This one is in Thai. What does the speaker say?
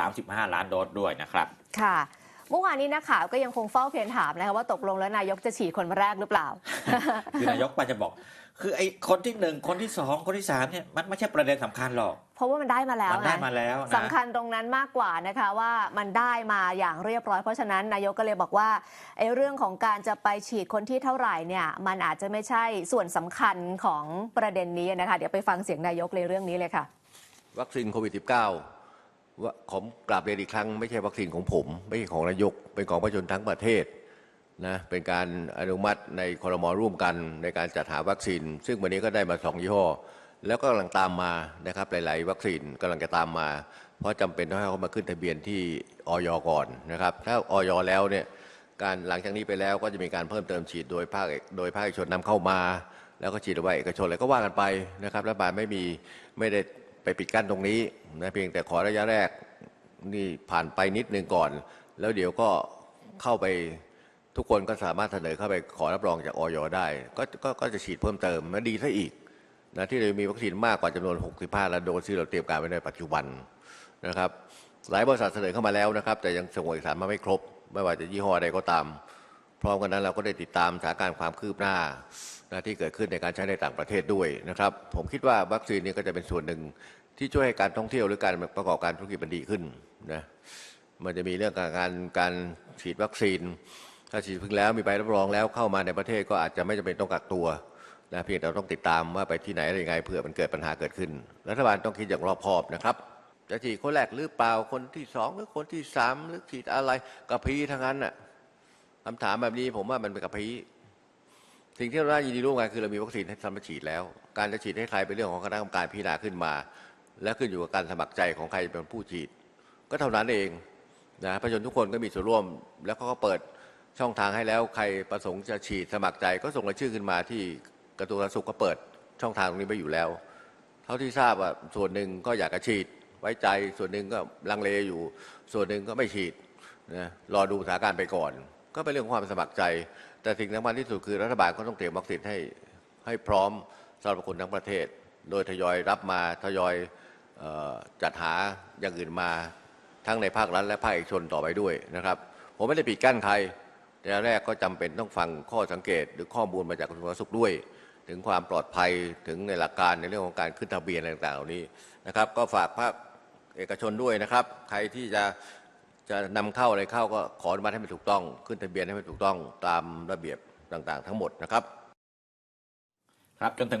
35 ล้านโดสด้วยนะครับ ค่ะ เมื่อวานนี้นักข่าวก็ยังคงเฝ้าเพียนถามนะคะว่าตกลงแล้วนายกจะฉีดคนแรกหรือเปล่า คือนายกปาจะบอก คือไอ้คนที่หนึ่งคนที่สองคนที่สามเนี่ยมันไม่ใช่ประเด็นสำคัญหรอก เพราะว่ามันได้มาแล้วมันได้นะมาแล้วนะสำคัญตรงนั้นมากกว่านะคะว่ามันได้มาอย่างเรียบร้อย เพราะฉะนั้นนายกก็เลยบอกว่าไอ้เรื่องของการจะไปฉีดคนที่เท่าไหร่เนี่ยมันอาจจะไม่ใช่ส่วนสำคัญของประเด็นนี้นะคะเดี๋ยวไปฟังเสียงนายกเลยเรื่องนี้เลยค่ะ วัคซีนโควิด -19 ว่าผมกราบเรียนอีกครั้งไม่ใช่วัคซีนของผม ไม่ใช่ของนายก เป็นของประชาชนทั้งประเทศนะเป็นการอนุมัติในคอรมอร่วมกันในการจัดหาวัคซีน ซึ่งวันนี้ก็ได้มาสองยี่ห้อ แล้วก็กำลังตามมานะครับหลาย ๆ วัคซีนกำลังจะตามมา เพราะจำเป็นต้องให้เขามาขึ้นทะเบียนที่ออยก่อนนะครับถ้าออยแล้วเนี่ยการหลังจากนี้ไปแล้วก็จะมีการเพิ่มเติมฉีดโดยภาคเอกโดยภาคเอกชนนำเข้ามา แล้วก็ฉีดเอาไว้เอกชนอะไรก็ว่ากันไปนะครับรัฐบาลไม่มีไม่ได้ ไปปิดกั้นตรงนี้นะเพียงแต่ขอระยะแรกนี่ผ่านไปนิดนึงก่อน แล้วเดี๋ยวก็เข้าไปทุกคนก็สามารถเสนอเข้าไปขอรับรองจากออยได้ก็ก็ก็จะฉีดเพิ่มเติมและดีซะอีกนะที่เรามีวัคซีนมากกว่าจำนวน 65ล้านโดสที่เราเตรียมการไว้ในปัจจุบันนะครับ หลายบริษัทเสนอเข้ามาแล้วนะครับ แต่ยังส่งเอกสารมาไม่ครบ ไม่ว่าจะยี่ห้อใดก็ตาม พร้อมกันนั้นเราก็ได้ติดตามสถานการณ์ความคืบหน้าที่เกิดขึ้นในการใช้ในต่างประเทศด้วยนะครับ ผมคิดว่าวัคซีนนี้ก็จะเป็นส่วนหนึ่งที่ช่วยให้การท่องเที่ยวหรือการประกอบการธุรกิจมันดีขึ้นนะมันจะมีเรื่องการการการฉีดวัคซีน ถ้าฉีดเพิ่งแล้วมีใบรับรองแล้วเข้ามาในประเทศก็อาจจะไม่จำเป็นต้องกักตัวนะเพียงแต่ต้องติดตามว่าไปที่ไหนอะไรยังไงเผื่อมันเกิดปัญหาเกิดขึ้น รัฐบาลต้องคิดอย่างรอบคอบนะครับจะฉีดคนแรกหรือเปล่าคนที่สองหรือคนที่สามหรือฉีดอะไรกระพี้ทั้งนั้นน่ะ คำถามแบบนี้ผมว่ามันเป็นกระพี้สิ่งที่เราได้ยินดีร่วมกันคือเรามีวัคซีนให้สำหรับฉีดแล้ว การจะฉีดให้ใครเป็นเรื่องของคณะกรรมการพิจารณาขึ้นมา และขึ้นอยู่กับการสมัครใจของใครเป็นผู้ฉีด ก็เท่านั้นเองนะประชาชนทุกคนก็มีส่วนร่วม แล้วเขาก็เปิดช่องทางให้แล้วใครประสงค์จะฉีดสมัครใจก็ส่งรายชื่อขึ้นมาที่กระทรวงสาธารณสุขก็เปิดช่องทางตรงนี้ไปอยู่แล้ว เท่าที่ทราบว่าส่วนหนึ่งก็อยากจะฉีดไว้ใจส่วนหนึ่งก็ลังเลอยู่ ส่วนหนึ่งก็ไม่ฉีดนะรอดูสถานการณ์ไปก่อน ก็เป็นเรื่องของความสมัครใจ แต่สิ่งสำคัญที่สุดคือรัฐบาลก็ต้องเตรียมวัคซีนให้ให้พร้อมสำหรับคนทั้งประเทศ โดยทยอยรับมาทยอยออจัดหาอย่างอื่นมาทั้งในภาครัฐและภาคเอกชนต่อไปด้วยนะครับ ผมไม่ได้ปิดกั้นใคร แต่แรกก็จำเป็นต้องฟังข้อสังเกตหรือข้อมูลมาจากกระทรวงสาธารณสุขด้วย ถึงความปลอดภัยถึงในหลักการในเรื่องของการขึ้นทะเบียนอะไรต่างๆเหล่านี้นะครับ ก็ฝากภาคเอกชนด้วยนะครับ ใครที่จะ จะนำเข้าอะไรเข้าก็ขออนุมัติให้มันถูกต้อง ขึ้นทะเบียนให้มันถูกต้องตามระเบียบต่างๆ ทั้งหมดนะครับ ครับจนถึงวัน